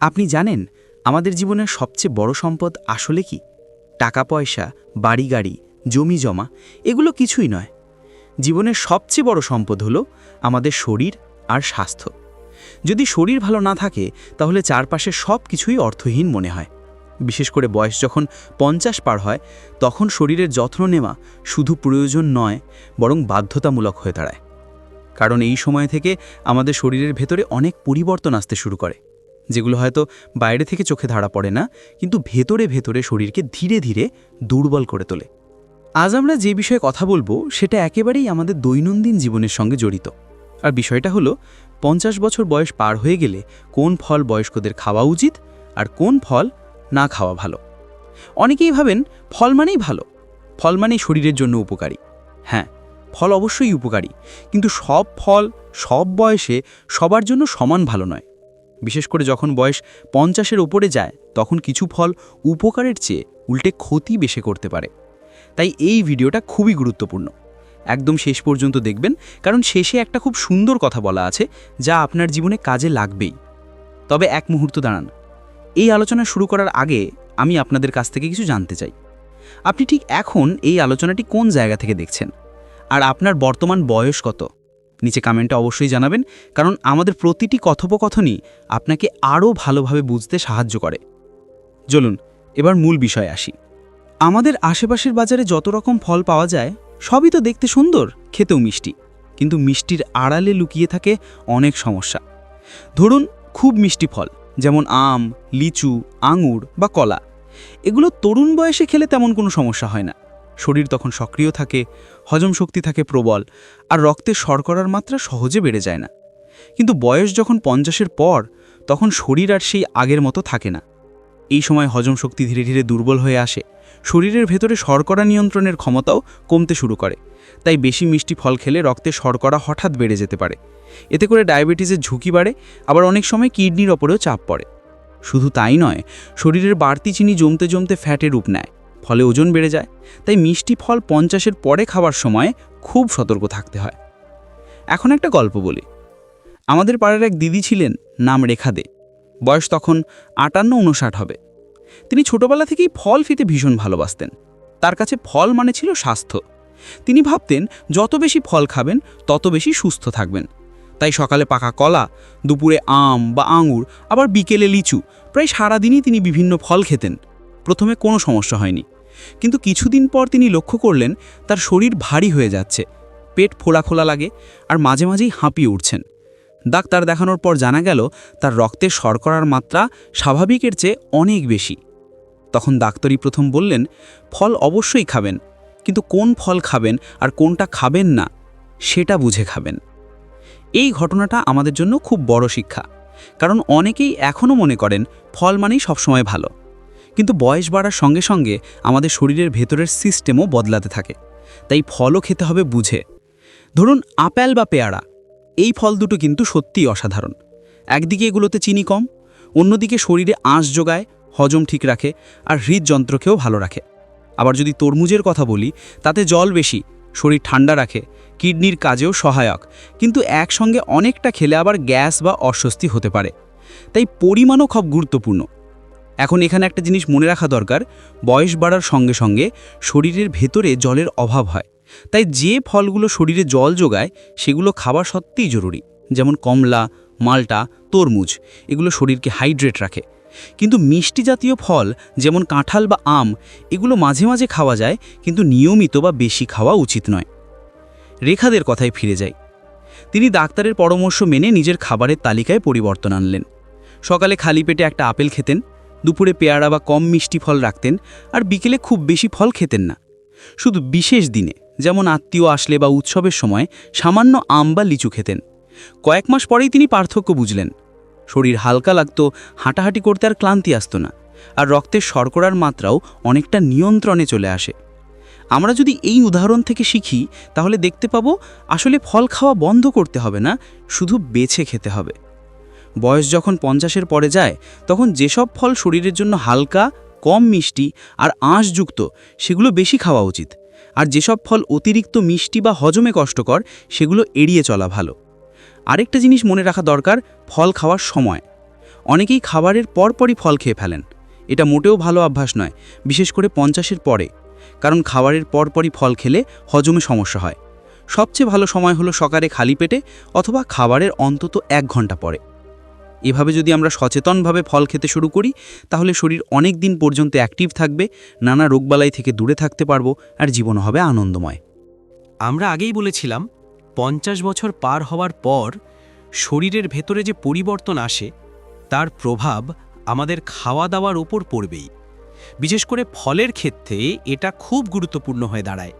আপনি জানেন, আমাদের জীবনের সবচেয়ে বড় সম্পদ আসলে কি? টাকা পয়সা, বাড়ি গাড়ি, জমি জমা, এগুলো কিছুই নয়। জীবনের সবচেয়ে বড় সম্পদ হলো আমাদের শরীর আর স্বাস্থ্য। যদি শরীর ভালো না থাকে, তাহলে চারপাশে সব কিছুই অর্থহীন মনে হয়। বিশেষ করে বয়স যখন পঞ্চাশ পার হয়, তখন শরীরের যত্ন নেওয়া শুধু প্রয়োজন নয়, বরং বাধ্যতামূলক হয়ে দাঁড়ায়। কারণ এই সময় থেকে আমাদের শরীরের ভেতরে অনেক পরিবর্তন আসতে শুরু করে। যেগুলো হয়তো বাইরে থেকে চোখে ধরা পড়ে না, কিন্তু ভেতরে ভেতরে শরীরকে ধীরে ধীরে দুর্বল করে তোলে। আজ আমরা যে বিষয়ে কথা বলব, সেটা একেবারেই আমাদের দৈনন্দিন জীবনের সঙ্গে জড়িত। আর বিষয়টা হলো, পঞ্চাশ বছর বয়স পার হয়ে গেলে কোন ফল বয়স্কদের খাওয়া উচিত আর কোন ফল না খাওয়া ভালো। অনেকেই ভাবেন, ফল মানেই ভালো, ফল মানেই শরীরের জন্য উপকারী। হ্যাঁ ফল অবশ্যই উপকারী, কিন্তু সব ফল, সব বয়সে সবার জন্য সমান ভালো নয়। বিশেষ করে যখন বয়স পঞ্চাশের ওপরে যায়, তখন কিছু ফল উপকারের চেয়ে উল্টে ক্ষতি বেশি করতে পারে। তাই এই ভিডিওটা খুবই গুরুত্বপূর্ণ। একদম শেষ পর্যন্ত দেখবেন, কারণ শেষে একটা খুব সুন্দর কথা বলা আছে, যা আপনার জীবনে কাজে লাগবেই। তবে এক মুহূর্ত দাঁড়ান। এই আলোচনা শুরু করার আগে আমি আপনাদের কাছ থেকে কিছু জানতে চাই। আপনি ঠিক এখন এই আলোচনাটি কোন জায়গা থেকে দেখছেন? আর আপনার বর্তমান বয়স কত? নিচে কমেন্টে অবশ্যই জানাবেন। কারণ আমাদের প্রতিটি কথোপকথনই আপনাকে আরও ভালোভাবে বুঝতে সাহায্য করে। চলুন, এবার মূল বিষয়ে আসি। আমাদের আশেপাশের বাজারে যত রকম ফল পাওয়া যায়, সবই তো দেখতে সুন্দর, খেতেও মিষ্টি। কিন্তু মিষ্টির আড়ালে লুকিয়ে থাকে অনেক সমস্যা। ধরুন, খুব মিষ্টি ফল, যেমন আম, লিচু, আঙুর বা কলা। এগুলো তরুণ বয়সে খেলে তেমন কোনো সমস্যা হয় না। শরীর তখন সক্রিয় থাকে, হজম শক্তি থাকে প্রবল, আর রক্তে শর্করার মাত্রা সহজে বেড়ে যায় না। কিন্তু বয়স যখন পঞ্চাশের পর, তখন শরীর আর সেই আগের মতো থাকে না। এই সময় হজম শক্তি ধীরে ধীরে দুর্বল হয়ে আসে, শরীরের ভেতরে শর্করা নিয়ন্ত্রণের ক্ষমতাও কমতে শুরু করে, তাই বেশি মিষ্টি ফল খেলে রক্তে শর্করা হঠাৎ বেড়ে যেতে পারে। এতে করে ডায়াবেটিসের ঝুঁকি বাড়ে, আবার অনেক সময় কিডনির ওপরেও চাপ পড়ে। শুধু তাই নয়, শরীরের বাড়তি চিনি জমতে জমতে ফ্যাটে রূপ নেয়। ফলে ওজন বেড়ে যায়, তাই মিষ্টি ফল পঞ্চাশের পরে খাবার সময় খুব সতর্ক থাকতে হয়। এখন একটা গল্প বলি। আমাদের পাড়ার এক দিদি ছিলেন, নাম রেখা দে। বয়স তখন আটান্ন উনষাট হবে। তিনি ছোটবেলা থেকেই ফল খেতে ভীষণ ভালোবাসতেন। তার কাছে ফল মানে ছিল স্বাস্থ্য। তিনি ভাবতেন, যত বেশি ফল খাবেন, তত বেশি সুস্থ থাকবেন। তাই সকালে পাকা কলা, দুপুরে আম বা আঙুর, আবার বিকেলে লিচু, প্রায় সারাদিনই তিনি বিভিন্ন ফল খেতেন। প্রথমে কোনো সমস্যা হয়নি। কিন্তু কিছুদিন পর তিনি লক্ষ্য করলেন, তার শরীর ভারী হয়ে যাচ্ছে। পেট ফোলা খোলা লাগে আর মাঝে মাঝেই হাঁপিয়ে উঠছেন। ডাক্তার দেখানোর পর জানা গেল, তার রক্তে শর্করার মাত্রা স্বাভাবিকের চেয়ে অনেক বেশি। তখন ডাক্তারই প্রথম বললেন, ফল অবশ্যই খাবেন, কিন্তু কোন ফল খাবেন আর কোনটা খাবেন না, সেটা বুঝে খাবেন। এই ঘটনাটা আমাদের জন্য খুব বড় শিক্ষা, কারণ অনেকেই এখনও মনে করেন, ফল মানেই সবসময় ভালো। কিন্তু বয়স বাড়ার সঙ্গে সঙ্গে আমাদের শরীরের ভেতরের সিস্টেমও বদলাতে থাকে। তাই ফলও খেতে হবে বুঝে। ধরুন আপেল বা পেয়ারা, এই ফল দুটো কিন্তু সত্যিই অসাধারণ। একদিকে এগুলোতে চিনি কম, অন্যদিকে শরীরে আঁশ যোগায়, হজম ঠিক রাখে আর হৃদযন্ত্রকেও ভালো রাখে। আবার যদি তরমুজের কথা বলি, তাতে জল বেশি, শরীর ঠান্ডা রাখে, কিডনির কাজেও সহায়ক। কিন্তু একসঙ্গে অনেকটা খেলে আবার গ্যাস বা অস্বস্তি হতে পারে। তাই পরিমাণও খুব গুরুত্বপূর্ণ। এখন এখানে একটা জিনিস মনে রাখা দরকার, বয়স বাড়ার সঙ্গে সঙ্গে শরীরের ভেতরে জলের অভাব হয়। তাই যে ফলগুলো শরীরে জল যোগায়, সেগুলো খাবার সত্যিই জরুরি। যেমন কমলা, মালটা, তরমুজ, এগুলো শরীরকে হাইড্রেট রাখে। কিন্তু মিষ্টি জাতীয় ফল, যেমন কাঁঠাল বা আম, এগুলো মাঝে মাঝে খাওয়া যায়, কিন্তু নিয়মিত বা বেশি খাওয়া উচিত নয়। রেখাদের কথায় ফিরে যাই। তিনি ডাক্তারের পরামর্শ মেনে নিজের খাবারের তালিকায় পরিবর্তন আনলেন। সকালে খালি পেটে একটা আপেল খেতেন দুপুরে পেয়ারা বা কম মিষ্টি ফল রাখতেন আর বিকেলে খুব বেশি ফল খেতেন না। শুধু বিশেষ দিনে, যেমন আত্মীয় আসলে বা উৎসবের সময়, সামান্য আম বা লিচু খেতেন। কয়েক মাস পরেই তিনি পার্থক্য বুঝলেন। শরীর হালকা লাগতো, হাঁটাহাঁটি করতে আর ক্লান্তি আসতো না, আর রক্তের শর্করার মাত্রাও অনেকটা নিয়ন্ত্রণে চলে আসে। আমরা যদি এই উদাহরণ থেকে শিখি, তাহলে দেখতে পাবো আসলে ফল খাওয়া বন্ধ করতে হবে না, শুধু বেছে খেতে হবে। বয়স যখন পঞ্চাশের পরে যায়, তখন যেসব ফল শরীরের জন্য হালকা, কম মিষ্টি আর আঁশযুক্ত, সেগুলো বেশি খাওয়া উচিত। আর যেসব ফল অতিরিক্ত মিষ্টি বা হজমে কষ্টকর, সেগুলো এড়িয়ে চলা ভালো। আরেকটা জিনিস মনে রাখা দরকার, ফল খাওয়ার সময়। অনেকেই খাবারের পরপরই ফল খেয়ে ফেলেন। এটা মোটেও ভালো অভ্যাস নয়, বিশেষ করে পঞ্চাশের পরে। কারণ খাবারের পরপরই ফল খেলে হজমে সমস্যা হয়। সবচেয়ে ভালো সময় হলো সকালে খালি পেটে অথবা খাবারের অন্তত এক ঘণ্টা পরে। এভাবে যদি আমরা সচেতনভাবে ফল খেতে শুরু করি, তাহলে শরীর অনেক দিন পর্যন্ত অ্যাক্টিভ থাকবে, নানা রোগবালাই থেকে দূরে থাকতে পারব, আর জীবন হবে আনন্দময়। আমরা আগেই বলেছিলাম, পঞ্চাশ বছর পার হওয়ার পর শরীরের ভেতরে যে পরিবর্তন আসে, তার প্রভাব আমাদের খাওয়া দাওয়ার ওপর পড়বেই। বিশেষ করে ফলের ক্ষেত্রে এটা খুব গুরুত্বপূর্ণ হয়ে দাঁড়ায়।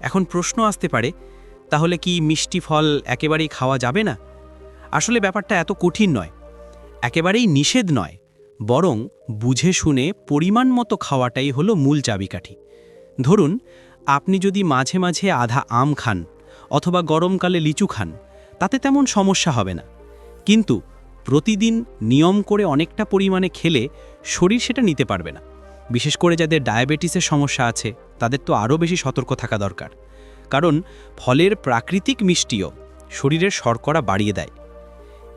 এখন প্রশ্ন আসতে পারে, তাহলে কি মিষ্টি ফল একেবারেই খাওয়া যাবে না? আসলে ব্যাপারটা এত কঠিন নয়। একেবারেই নিষেধ নয়, বরং বুঝে শুনে পরিমাণ মতো খাওয়াটাই হলো মূল চাবিকাঠি। ধরুন, আপনি যদি মাঝে মাঝে আধা আম খান অথবা গরমকালে লিচু খান, তাতে তেমন সমস্যা হবে না। কিন্তু প্রতিদিন নিয়ম করে অনেকটা পরিমাণে খেলে শরীর সেটা নিতে পারবে না। বিশেষ করে যাদের ডায়াবেটিসের সমস্যা আছে, তাদের তো আরও বেশি সতর্ক থাকা দরকার। কারণ ফলের প্রাকৃতিক মিষ্টিও শরীরের শর্করা বাড়িয়ে দেয়।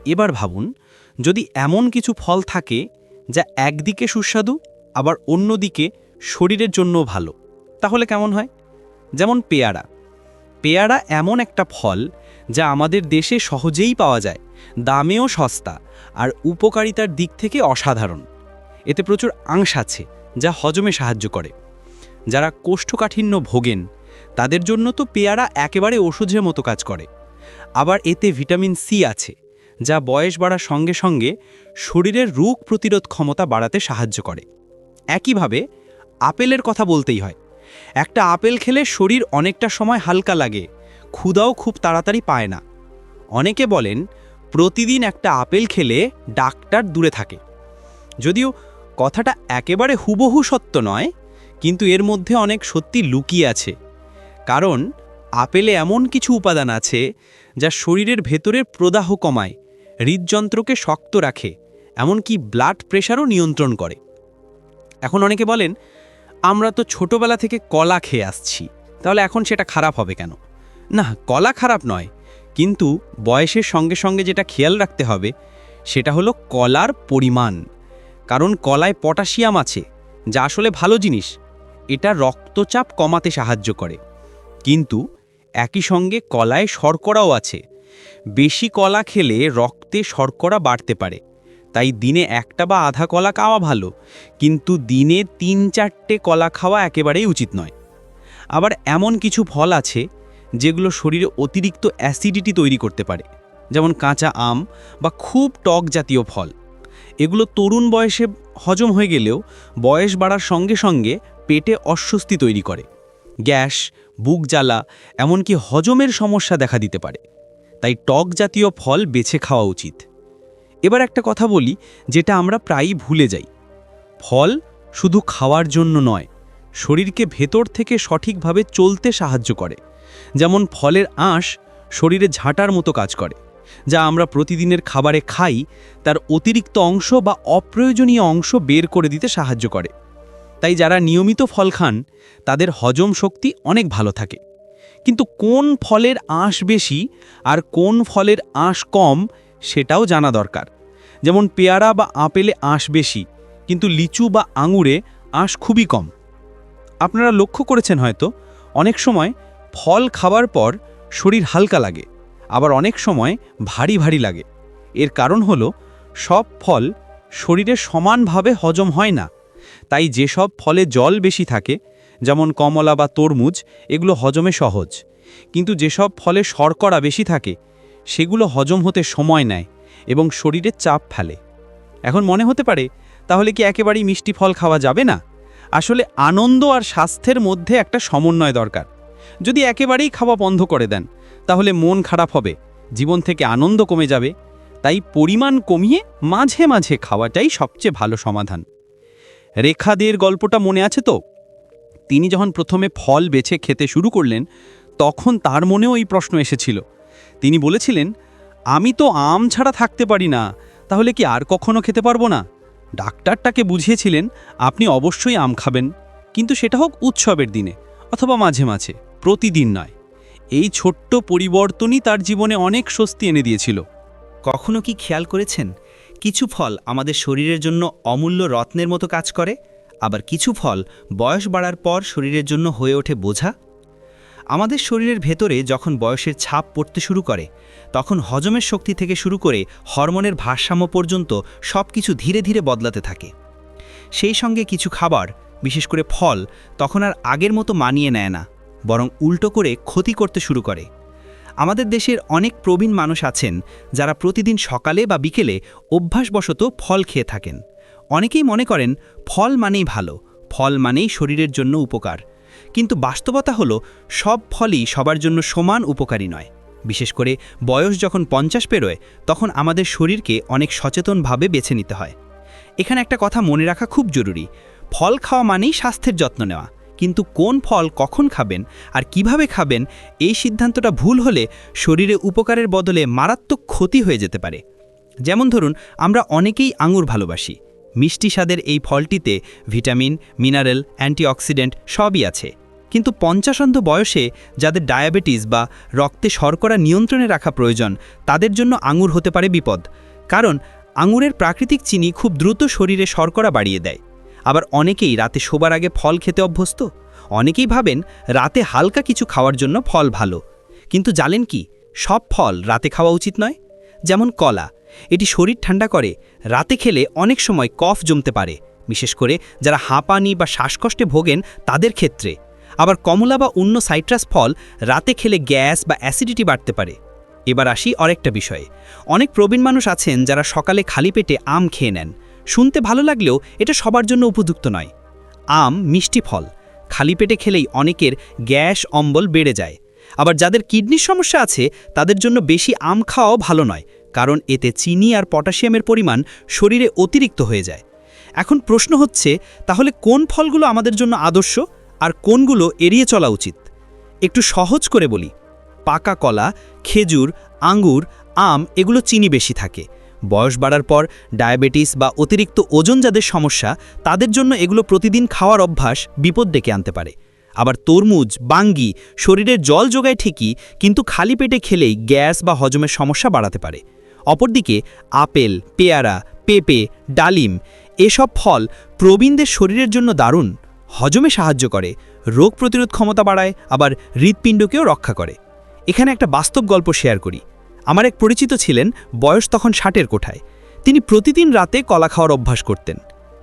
এবার ভাবুন যদি এমন কিছু ফল থাকে যা একদিকে সুস্বাদু, আবার অন্যদিকে শরীরের জন্য ভালো, তাহলে কেমন হয়? যেমন পেয়ারা। পেয়ারা এমন একটা ফল যা আমাদের দেশে সহজেই পাওয়া যায়, দামেও সস্তা, আর উপকারিতার দিক থেকে অসাধারণ। এতে প্রচুর আংশ আছে যা হজমে সাহায্য করে। যারা কোষ্ঠকাঠিন্য ভোগেন, তাদের জন্য তো পেয়ারা একেবারে ওষুধের মতো কাজ করে। আবার এতে ভিটামিন সি আছে। যা বয়স বাড়ার সঙ্গে সঙ্গে শরীরের রোগ প্রতিরোধ ক্ষমতা বাড়াতে সাহায্য করে। একইভাবে আপেলের কথা বলতেই হয়। একটা আপেল খেলে শরীর অনেকটা সময় হালকা লাগে ক্ষুদাও খুব তাড়াতাড়ি পায় না। অনেকে বলেন, প্রতিদিন একটা আপেল খেলে ডাক্তার দূরে থাকে। যদিও কথাটা একেবারে হুবহু সত্য নয়, কিন্তু এর মধ্যে অনেক সত্যি লুকিয়ে আছে। কারণ, আপেলে এমন কিছু উপাদান আছে যা শরীরের ভেতরের প্রদাহ কমায় হৃদযন্ত্রকে শক্ত রাখে, এমনকি ব্লাড প্রেশারও নিয়ন্ত্রণ করে। এখন অনেকে বলেন, আমরা তো ছোটবেলা থেকে কলা খেয়ে আসছি, তাহলে এখন সেটা খারাপ হবে কেন? না, কলা খারাপ নয়, কিন্তু বয়সের সঙ্গে সঙ্গে যেটা খেয়াল রাখতে হবে, সেটা হলো কলার পরিমাণ। কারণ কলায় পটাশিয়াম আছে, যা আসলে ভালো জিনিস, এটা রক্তচাপ কমাতে সাহায্য করে। কিন্তু একই সঙ্গে কলায় শর্করাও আছে বেশি কলা খেলে রক্তে শর্করা বাড়তে পারে। তাই দিনে একটা বা আধা কলা খাওয়া ভালো, কিন্তু দিনে তিন চারটে কলা খাওয়া একেবারেই উচিত নয়। আবার এমন কিছু ফল আছে, যেগুলো শরীরে অতিরিক্ত অ্যাসিডিটি তৈরি করতে পারে, যেমন কাঁচা আম বা খুব টক জাতীয় ফল। এগুলো তরুণ বয়সে হজম হয়ে গেলেও বয়স বাড়ার সঙ্গে সঙ্গে পেটে অস্বস্তি তৈরি করে। গ্যাস, বুক জ্বালা, এমনকি হজমের সমস্যা দেখা দিতে পারে। তাই টক জাতীয় ফল বেছে খাওয়া উচিত। এবার একটা কথা বলি, যেটা আমরা প্রায়ই ভুলে যাই। ফল শুধু খাওয়ার জন্য নয়, শরীরকে ভেতর থেকে সঠিকভাবে চলতে সাহায্য করে। যেমন ফলের আঁশ শরীরে ঝাঁটার মতো কাজ করে, যা আমরা প্রতিদিনের খাবারে খাই, তার অতিরিক্ত অংশ বা অপ্রয়োজনীয় অংশ বের করে দিতে সাহায্য করে। তাই যারা নিয়মিত ফল খান, তাদের হজম শক্তি অনেক ভালো থাকে। কিন্তু কোন ফলের আঁশ বেশি আর কোন ফলের আঁশ কম সেটাও জানা দরকার। যেমন পেয়ারা বা আপেলে আঁশ বেশি, কিন্তু লিচু বা আঙুরে আঁশ খুবই কম। আপনারা লক্ষ্য করেছেন হয়তো, অনেক সময় ফল খাবার পর শরীর হালকা লাগে, আবার অনেক সময় ভারী ভারী লাগে। এর কারণ হলো, সব ফল শরীরে সমানভাবে হজম হয় না। তাই যেসব ফলে জল বেশি থাকে যেমন কমলা বা তরমুজ, এগুলো হজমে সহজ। কিন্তু যেসব ফলে শর্করা বেশি থাকে, সেগুলো হজম হতে সময় নেয় এবং শরীরে চাপ ফেলে। এখন মনে হতে পারে, তাহলে কি একেবারেই মিষ্টি ফল খাওয়া যাবে না? আসলে আনন্দ আর স্বাস্থ্যের মধ্যে একটা সমন্বয় দরকার। যদি একেবারেই খাওয়া বন্ধ করে দেন, তাহলে মন খারাপ হবে, জীবন থেকে আনন্দ কমে যাবে, তাই পরিমাণ কমিয়ে মাঝে মাঝে খাওয়াটাই সবচেয়ে ভালো সমাধান। রেখাদের গল্পটা মনে আছে তো? তিনি যখন প্রথমে ফল বেছে খেতে শুরু করলেন, তখন তার মনেও এই প্রশ্ন এসেছিল। তিনি বলেছিলেন, আমি তো আম ছাড়া থাকতে পারি না, তাহলে কি আর কখনো খেতে পারব না? ডাক্তারটাকে বুঝিয়েছিলেন, আপনি অবশ্যই আম খাবেন, কিন্তু সেটা হোক উৎসবের দিনে অথবা মাঝে মাঝে, প্রতিদিন নয়। এই ছোট্ট পরিবর্তনই তার জীবনে অনেক স্বস্তি এনে দিয়েছিল। কখনো কি খেয়াল করেছেন? কিছু ফল আমাদের শরীরের জন্য অমূল্য রত্নের মতো কাজ করে। আবার কিছু ফল বয়স বাড়ার পর শরীরের জন্য হয়ে ওঠে বোঝা? আমাদের শরীরের ভেতরে যখন বয়সের ছাপ পড়তে শুরু করে, তখন হজমের শক্তি থেকে শুরু করে হরমোনের ভারসাম্য পর্যন্ত সব কিছু ধীরে ধীরে বদলাতে থাকে। সেই সঙ্গে কিছু খাবার, বিশেষ করে ফল, তখন আর আগের মতো মানিয়ে নেয় না, বরং উল্টো করে ক্ষতি করতে শুরু করে। আমাদের দেশের অনেক প্রবীণ মানুষ আছেন যারা প্রতিদিন সকালে বা বিকেলে অভ্যাসবশত ফল খেয়ে থাকেন। অনেকেই মনে করেন ফল মানেই ভালো, ফল মানেই শরীরের জন্য উপকার। কিন্তু বাস্তবতা হলো, সব ফলই সবার জন্য সমান উপকারী নয়। বিশেষ করে বয়স যখন পঞ্চাশ পেরোয়, তখন আমাদের শরীরকে অনেক সচেতনভাবে বেছে নিতে হয়। এখানে একটা কথা মনে রাখা খুব জরুরি, ফল খাওয়া মানেই স্বাস্থ্যের যত্ন নেওয়া। কিন্তু কোন ফল কখন খাবেন আর কীভাবে খাবেন, এই সিদ্ধান্তটা ভুল হলে শরীরে উপকারের বদলে মারাত্মক ক্ষতি হয়ে যেতে পারে। যেমন ধরুন, আমরা অনেকেই আঙুর ভালোবাসি। মিষ্টি স্বাদের এই ফলটিতে ভিটামিন, মিনারেল, অ্যান্টিঅক্সিডেন্ট সবই আছে। কিন্তু পঞ্চাশান্ত বয়সে যাদের ডায়াবেটিস বা রক্তে শর্করা নিয়ন্ত্রণে রাখা প্রয়োজন, তাদের জন্য আঙুর হতে পারে বিপদ। কারণ আঙুরের প্রাকৃতিক চিনি খুব দ্রুত শরীরে শর্করা বাড়িয়ে দেয়। আবার অনেকেই রাতে শোবার আগে ফল খেতে অভ্যস্ত। অনেকেই ভাবেন রাতে হালকা কিছু খাওয়ার জন্য ফল ভালো। কিন্তু জানেন কি? সব ফল রাতে খাওয়া উচিত নয়। যেমন কলা। এটি শরীর ঠান্ডা করে, রাতে খেলে অনেক সময় কফ জমতে পারে, বিশেষ করে যারা হাঁপানি বা শ্বাসকষ্টে ভোগেন তাদের ক্ষেত্রে। আবার কমলা বা অন্য সাইট্রাস ফল রাতে খেলে গ্যাস বা অ্যাসিডিটি বাড়তে পারে। এবার আসি আরেকটা বিষয়ে। অনেক প্রবীণ মানুষ আছেন যারা সকালে খালি পেটে আম খেয়ে নেন। শুনতে ভালো লাগলেও এটা সবার জন্য উপযুক্ত নয়। আম মিষ্টি ফল। খালি পেটে খেলেই অনেকের গ্যাস, অম্বল বেড়ে যায়। আবার যাদের কিডনির সমস্যা আছে, তাদের জন্য বেশি আম খাওয়াও ভালো নয়। কারণ এতে চিনি আর পটাশিয়ামের পরিমাণ শরীরে অতিরিক্ত হয়ে যায়। এখন প্রশ্ন হচ্ছে, তাহলে কোন ফলগুলো আমাদের জন্য আদর্শ আর কোনগুলো এড়িয়ে চলা উচিত? একটু সহজ করে বলি। পাকা কলা, খেজুর, আঙ্গুর, আম, এগুলো চিনি বেশি থাকে। বয়স বাড়ার পর ডায়াবেটিস বা অতিরিক্ত ওজন যাদের সমস্যা, তাদের জন্য এগুলো প্রতিদিন খাওয়ার অভ্যাস বিপদ ডেকে আনতে পারে। আবার তরমুজ, বাঙ্গি শরীরের জল যোগায় ঠিকই, কিন্তু খালি পেটে খেলেই গ্যাস বা হজমের সমস্যা বাড়াতে পারে। অপরদিকে আপেল, পেয়ারা, পেঁপে, ডালিম এসব ফল প্রবীণদের শরীরের জন্য দারুণ, হজমে সাহায্য করে, রোগ প্রতিরোধ ক্ষমতা বাড়ায়, আবার হৃৎপিণ্ডকেও রক্ষা করে। এখানে একটা বাস্তব গল্প শেয়ার করি। আমার এক পরিচিত ছিলেন, বয়স তখন ষাটের কোঠায়। তিনি প্রতিদিন রাতে কলা খাওয়ার অভ্যাস করতেন।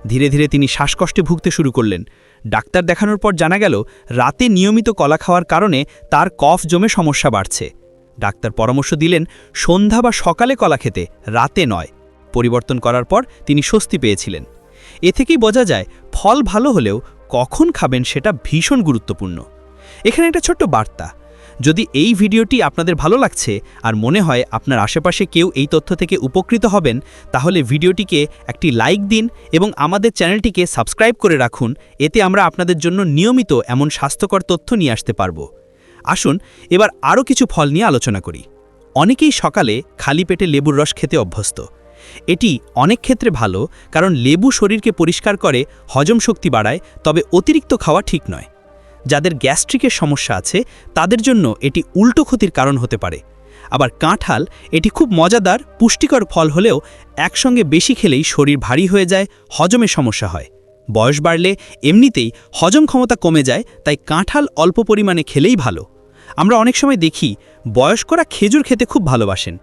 ধীরে ধীরে তিনি শ্বাসকষ্টে ভুগতে শুরু করলেন। ডাক্তার দেখানোর পর জানা গেল, রাতে নিয়মিত কলা খাওয়ার কারণে তার কফ জমে সমস্যা বাড়ছে। ডাক্তার পরামর্শ দিলেন, সন্ধ্যা বা সকালে কলা খেতে, রাতে নয়। পরিবর্তন করার পর তিনি স্বস্তি পেয়েছিলেন। এ থেকেই বোঝা যায়, ফল ভালো হলেও কখন খাবেন সেটা ভীষণ গুরুত্বপূর্ণ। এখানে একটা ছোট্ট বার্তা। যদি এই ভিডিওটি আপনাদের ভালো লাগছে আর মনে হয় আপনার আশেপাশে কেউ এই তথ্য থেকে উপকৃত হবেন, তাহলে ভিডিওটিকে একটি লাইক দিন এবং আমাদের চ্যানেলটিকে সাবস্ক্রাইব করে রাখুন। এতে আমরা আপনাদের জন্য নিয়মিত এমন স্বাস্থ্যকর তথ্য নিয়ে আসতে পারব। আসুন, এবার আরও কিছু ফল নিয়ে আলোচনা করি। অনেকেই সকালে খালি পেটে লেবুর রস খেতে অভ্যস্ত। এটি অনেক ক্ষেত্রে ভালো, কারণ লেবু শরীরকে পরিষ্কার করে, হজম শক্তি বাড়ায়, তবে অতিরিক্ত খাওয়া ঠিক নয়। যাদের গ্যাস্ট্রিকের সমস্যা আছে, তাদের জন্য এটি উল্টো ক্ষতির কারণ হতে পারে। আবার কাঁঠাল, এটি খুব মজাদার, পুষ্টিকর ফল হলেও একসঙ্গে বেশি খেলেই শরীর ভারী হয়ে যায়, হজমে সমস্যা হয়। বয়স বাড়লে এমনিতেই হজম ক্ষমতা কমে যায়, তাই কাঁঠাল অল্প পরিমাণে খেলেই ভালো। আমরা অনেক সময় দেখি বয়স্করা খেজুর খেতে খুব ভালোবাসেন।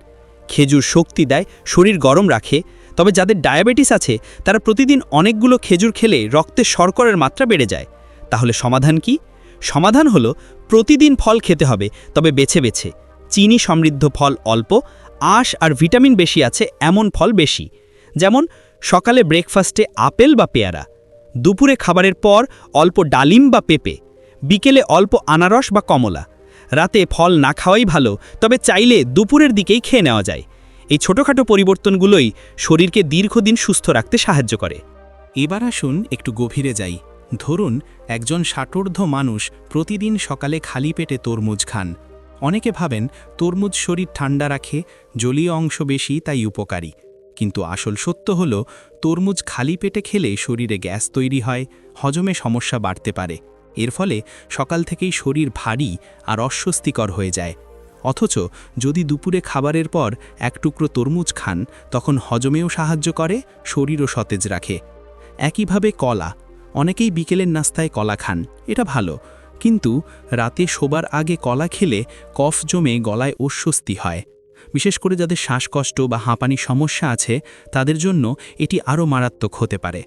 খেজুর শক্তি দেয়, শরীর গরম রাখে, তবে যাদের ডায়াবেটিস আছে, তারা প্রতিদিন অনেকগুলো খেজুর খেলে রক্তে শর্করের মাত্রা বেড়ে যায়। তাহলে সমাধান কি? সমাধান হলো প্রতিদিন ফল খেতে হবে, তবে বেছে বেছে। চিনি সমৃদ্ধ ফল অল্প, আঁশ আর ভিটামিন বেশি আছে, এমন ফল বেশি। যেমন সকালে ব্রেকফাস্টে আপেল বা পেয়ারা, দুপুরে খাবারের পর অল্প ডালিম বা পেঁপে, বিকেলে অল্প আনারস বা কমলা। রাতে ফল না খাওয়াই ভালো, তবে চাইলে দুপুরের দিকেই খেয়ে নেওয়া যায়। এই ছোটোখাটো পরিবর্তনগুলোই শরীরকে দীর্ঘদিন সুস্থ রাখতে সাহায্য করে। এবার আসুন একটু গভীরে যাই। ধরুন, একজন ষাটোর্ধ্ব মানুষ প্রতিদিন সকালে খালি পেটে তরমুজ খান। অনেকে ভাবেন তরমুজ শরীর ঠান্ডা রাখে, জলীয় অংশ বেশি, তাই উপকারী। কিন্তু আসল সত্য হল, তরমুজ খালি পেটে খেলে শরীরে গ্যাস তৈরি হয়, হজমে সমস্যা বাড়তে পারে। এর ফলে সকাল থেকেই শরীর ভারী আর অস্বস্তিকর হয়ে যায়। অথচ যদি দুপুরে খাবারের পর এক টুকরো তরমুজ খান, তখন হজমেও সাহায্য করে, শরীরও সতেজ রাখে। একইভাবে কলা, অনেকেই বিকেলের নাস্তায় কলা খান, এটা ভালো। কিন্তু রাতে শোবার আগে কলা খেলে কফ জমে গলায় অস্বস্তি হয়। বিশেষ করে যাদের শ্বাসকষ্ট বা হাঁপানির সমস্যা আছে, তাদের জন্য এটি আরও মারাত্মক হতে পারে।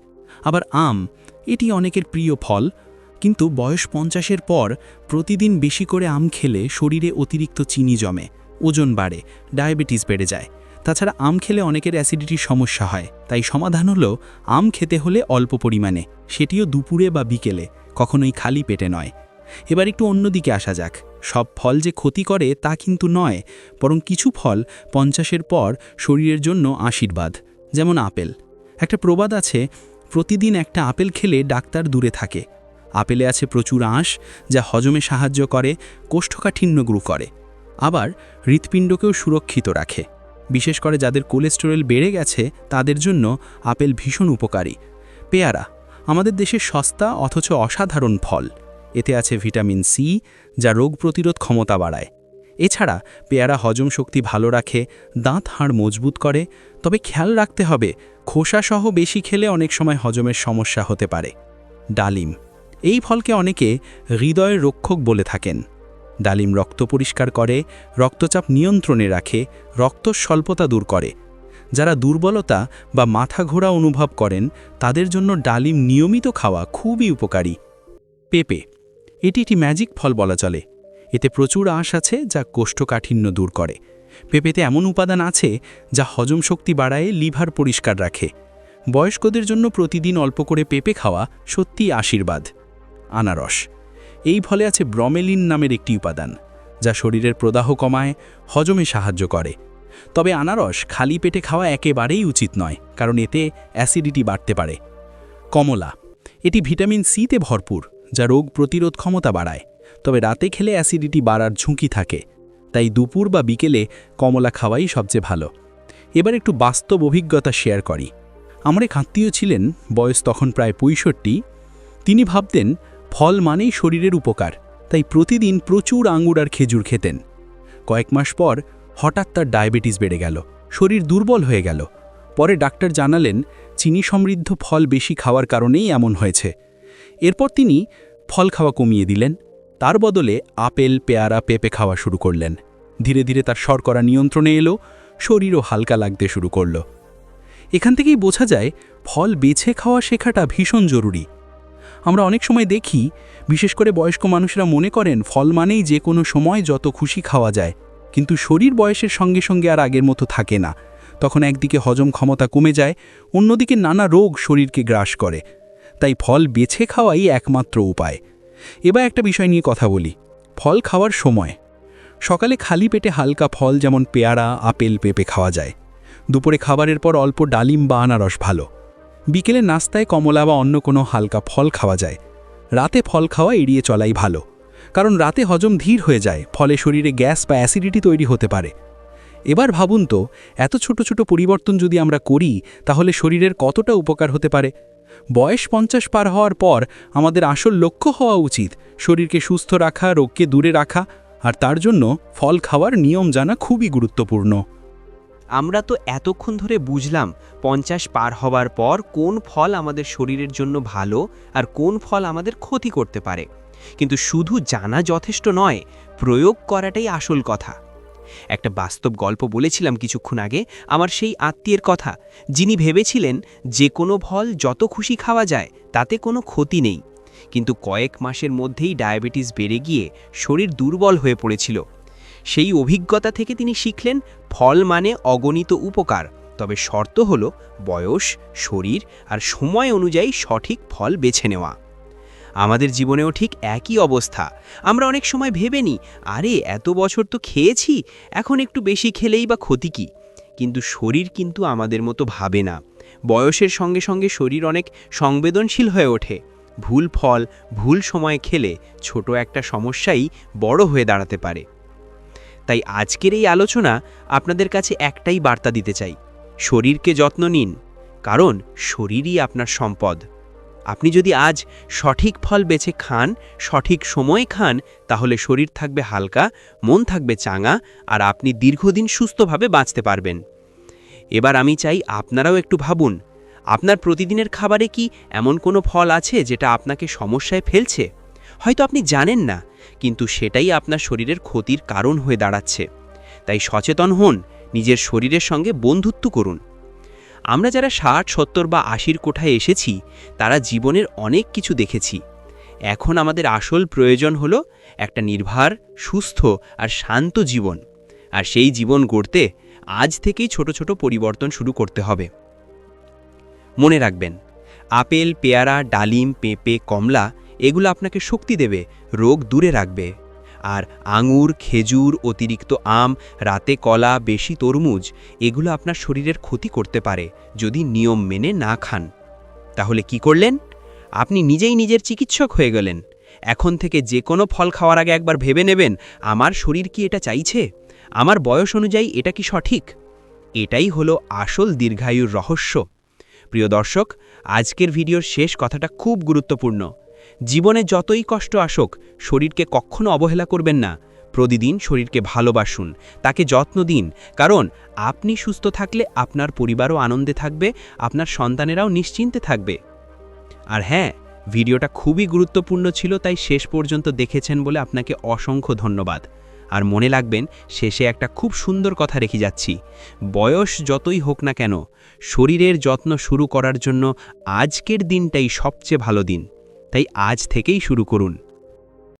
আবার আম, এটি অনেকের প্রিয় ফল কিন্তু বয়স পঞ্চাশের পর প্রতিদিন বেশি করে আম খেলে শরীরে অতিরিক্ত চিনি জমে, ওজন বাড়ে, ডায়াবেটিস বেড়ে যায়। তাছাড়া আম খেলে অনেকের অ্যাসিডিটির সমস্যা হয়, তাই সমাধান হলো আম খেতে হলে অল্প পরিমাণে, সেটিও দুপুরে বা বিকেলে, কখনোই খালি পেটে নয়। এবার একটু অন্যদিকে আসা যাক। সব ফল যে ক্ষতি করে তা কিন্তু নয়, বরং কিছু ফল পঞ্চাশের পর শরীরের জন্য আশীর্বাদ, যেমন আপেল। একটা প্রবাদ আছে, প্রতিদিন একটা আপেল খেলে ডাক্তার দূরে থাকে আপেলে আছে প্রচুর আঁশ, যা হজমে সাহায্য করে, কোষ্ঠকাঠিন্য গ্রু করে। আবার হৃৎপিণ্ডকেও সুরক্ষিত রাখে। বিশেষ করে যাদের কোলেস্টেরল বেড়ে গেছে, তাদের জন্য আপেল ভীষণ উপকারী। পেয়ারা, আমাদের দেশের সস্তা অথচ অসাধারণ ফল। এতে আছে ভিটামিন সি, যা রোগ প্রতিরোধ ক্ষমতা বাড়ায়। এছাড়া, পেয়ারা হজম শক্তি ভালো রাখে, দাঁত হাড় মজবুত করে, তবে খেয়াল রাখতে হবে, খোসাসহ বেশি খেলে অনেক সময় হজমের সমস্যা হতে পারে। ডালিম এই ফলকে অনেকে হৃদয়ের রক্ষক বলে থাকেন। ডালিম রক্ত পরিষ্কার করে, রক্তচাপ নিয়ন্ত্রণে রাখে, রক্ত স্বল্পতা দূর করে। যারা দুর্বলতা বা মাথা ঘোরা অনুভব করেন, তাদের জন্য ডালিম নিয়মিত খাওয়া খুবই উপকারী। পেঁপে, এটি একটি ম্যাজিক ফল বলা চলে। এতে প্রচুর আঁশ আছে যা কোষ্ঠকাঠিন্য দূর করে। পেঁপেতে এমন উপাদান আছে যা হজম শক্তি বাড়ায়, লিভার পরিষ্কার রাখে। বয়স্কদের জন্য প্রতিদিন অল্প করে পেঁপে খাওয়া সত্যিই আশীর্বাদ। আনারস। এই ফলে আছে ব্রমেলিন নামের একটি উপাদান, যা শরীরের প্রদাহ কমায়, হজমে সাহায্য করে। তবে আনারস খালি পেটে খাওয়া একেবারেই উচিত নয়, কারণ এতে অ্যাসিডিটি বাড়তে পারে। কমলা, এটি ভিটামিন সিতে ভরপুর, যা রোগ প্রতিরোধ ক্ষমতা বাড়ায়। তবে রাতে খেলে অ্যাসিডিটি বাড়ার ঝুঁকি থাকে, তাই দুপুর বা বিকেলে কমলা খাওয়াই সবচেয়ে ভালো। এবার একটু বাস্তব অভিজ্ঞতা শেয়ার করি। আমার এক আত্মীয় ছিলেন, বয়স তখন প্রায় পঁয়ষট্টি, তিনি ভাবতেন ফল মানেই শরীরের উপকার, তাই প্রতিদিন প্রচুর আঙ্গুর আর খেজুর খেতেন। কয়েক মাস পর হঠাৎ তার ডায়াবেটিস বেড়ে গেল, শরীর দুর্বল হয়ে গেল। পরে ডাক্তার জানালেন, চিনি সমৃদ্ধ ফল বেশি খাওয়ার কারণেই এমন হয়েছে। এরপর তিনি ফল খাওয়া কমিয়ে দিলেন। তার বদলে আপেল, পেয়ারা, পেঁপে খাওয়া শুরু করলেন। ধীরে ধীরে তার শর্করা নিয়ন্ত্রণে এলো, শরীরও হালকা লাগতে শুরু করল। এখান থেকেই বোঝা যায়, ফল বেছে খাওয়া শেখাটা ভীষণ জরুরি। আমরা অনেক সময় দেখি, বিশেষ করে বয়স্ক মানুষরা মনে করেন ফল মানেই যে কোনো সময় যত খুশি খাওয়া যায়। কিন্তু শরীর বয়সের সঙ্গে সঙ্গে আর আগের মতো থাকে না। তখন একদিকে হজম ক্ষমতা কমে যায়, অন্যদিকে নানা রোগ শরীরকে গ্রাস করে। তাই ফল বেছে খাওয়াই একমাত্র উপায়। এবার একটা বিষয় নিয়ে কথা বলি। ফল খাওয়ার সময়। সকালে খালি পেটে হালকা ফল যেমন পেয়ারা, আপেল, পেঁপে খাওয়া যায়। দুপুরে খাবারের পর অল্প ডালিম বা আনারস ভালো। বিকেলে নাস্তায় কমলা বা অন্য কোনো হালকা ফল খাওয়া যায়। রাতে ফল খাওয়া এড়িয়ে চলাই ভালো, কারণ রাতে হজম ধীর হয়ে যায়, ফলে শরীরে গ্যাস বা অ্যাসিডিটি তৈরি হতে পারে। এবার ভাবুন তো, এত ছোট ছোট পরিবর্তন যদি আমরা করি, তাহলে শরীরের কতটা উপকার হতে পারে? বয়স পঞ্চাশ পার হওয়ার পর আমাদের আসল লক্ষ্য হওয়া উচিত, শরীরকে সুস্থ রাখা, রোগকে দূরে রাখা, আর তার জন্য ফল খাওয়ার নিয়ম জানা খুবই গুরুত্বপূর্ণ। আমরা তো এতক্ষণ ধরে বুঝলাম পঞ্চাশ পার হবার পর কোন ফল আমাদের শরীরের জন্য ভালো আর কোন ফল আমাদের ক্ষতি করতে পারে। কিন্তু শুধু জানা যথেষ্ট নয়, প্রয়োগ করাটাই আসল কথা। একটা বাস্তব গল্প বলেছিলাম কিছুক্ষণ আগে আমার সেই আত্মীয়ের কথা, যিনি ভেবেছিলেন যে কোনো ফল যত খুশি খাওয়া যায় তাতে কোনো ক্ষতি নেই। কিন্তু কয়েক মাসের মধ্যেই ডায়াবেটিস বেড়ে গিয়ে শরীর দুর্বল হয়ে পড়েছিল। সেই অভিজ্ঞতা থেকে তিনি শিখলেন ফল মানে অগণিত উপকার, তবে শর্ত হল বয়স, শরীর আর সময় অনুযায়ী সঠিক ফল বেছে নেওয়া। আমাদের জীবনেও ঠিক একই অবস্থা। আমরা অনেক সময় ভেবে নিই, আরে, এত বছর তো খেয়েছি, এখন একটু বেশি খেলেই বা ক্ষতি কী? কিন্তু শরীর কিন্তু আমাদের মতো ভাবে না। বয়সের সঙ্গে সঙ্গে শরীর অনেক সংবেদনশীল হয়ে ওঠে। ভুল ফল, ভুল সময়ে খেলে ছোট একটা সমস্যাই বড় হয়ে দাঁড়াতে পারে। তাই আজকের এই আলোচনা আপনাদের কাছে একটাই বার্তা দিতে চাই। শরীরকে যত্ন নিন, কারণ শরীরই আপনার সম্পদ। আপনি যদি আজ সঠিক ফল বেছে খান, সঠিক সময়ে খান, তাহলে শরীর থাকবে হালকা, মন থাকবে চাঙা, আর আপনি দীর্ঘদিন সুস্থভাবে বাঁচতে পারবেন। এবার আমি চাই আপনারাও একটু ভাবুন, আপনার প্রতিদিনের খাবারে কি এমন কোনো ফল আছে যেটা আপনাকে সমস্যায় ফেলছে? হয়তো আপনি জানেন না, কিন্তু সেটাই আপনার শরীরের ক্ষতির কারণ হয়ে দাঁড়াচ্ছে। তাই সচেতন হন, নিজের শরীরের সঙ্গে বন্ধুত্ব করুন। আমরা যারা ষাট, সত্তর বা আশির কোঠায় এসেছি, তারা জীবনের অনেক কিছু দেখেছি। এখন আমাদের আসল প্রয়োজন হলো একটা নির্ভার, সুস্থ আর শান্ত জীবন। আর সেই জীবন গড়তে আজ থেকেই ছোট ছোট পরিবর্তন শুরু করতে হবে। মনে রাখবেন, আপেল, পেয়ারা, ডালিম, পেঁপে, কমলা এগুলো আপনাকে শক্তি দেবে, রোগ দূরে রাখবে। আর আঙুর, খেজুর, অতিরিক্ত আম, রাতে কলা, বেশি তরমুজ, এগুলো আপনার শরীরের ক্ষতি করতে পারে যদি নিয়ম মেনে না খান। তাহলে কি করলেন? আপনি নিজেই নিজের চিকিৎসক হয়ে গেলেন। এখন থেকে যে কোনো ফল খাওয়ার আগে একবার ভেবে নেবেন, আমার শরীর কি এটা চাইছে? আমার বয়স অনুযায়ী এটা কি সঠিক? এটাই হলো আসল দীর্ঘায়ুর রহস্য। প্রিয় দর্শক, আজকের ভিডিওর শেষ কথাটা খুব গুরুত্বপূর্ণ। জীবনে যতই কষ্ট আসুক, শরীরকে কখনো অবহেলা করবেন না। প্রতিদিন শরীরকে ভালোবাসুন, তাকে যত্ন দিন। কারণ, আপনি সুস্থ থাকলে আপনার পরিবারও আনন্দে থাকবে, আপনার সন্তানেরাও নিশ্চিন্তে থাকবে। আর হ্যাঁ ভিডিওটা খুবই গুরুত্বপূর্ণ ছিল, তাই শেষ পর্যন্ত দেখেছেন বলে আপনাকে অসংখ্য ধন্যবাদ। আর মনে রাখবেন, শেষে একটা খুব সুন্দর কথা রেখে যাচ্ছি। বয়স যতই হোক না কেন, শরীরের যত্ন শুরু করার জন্য আজকের দিনটাই সবচেয়ে ভালো দিন। তাই আজ থেকেই শুরু করুন।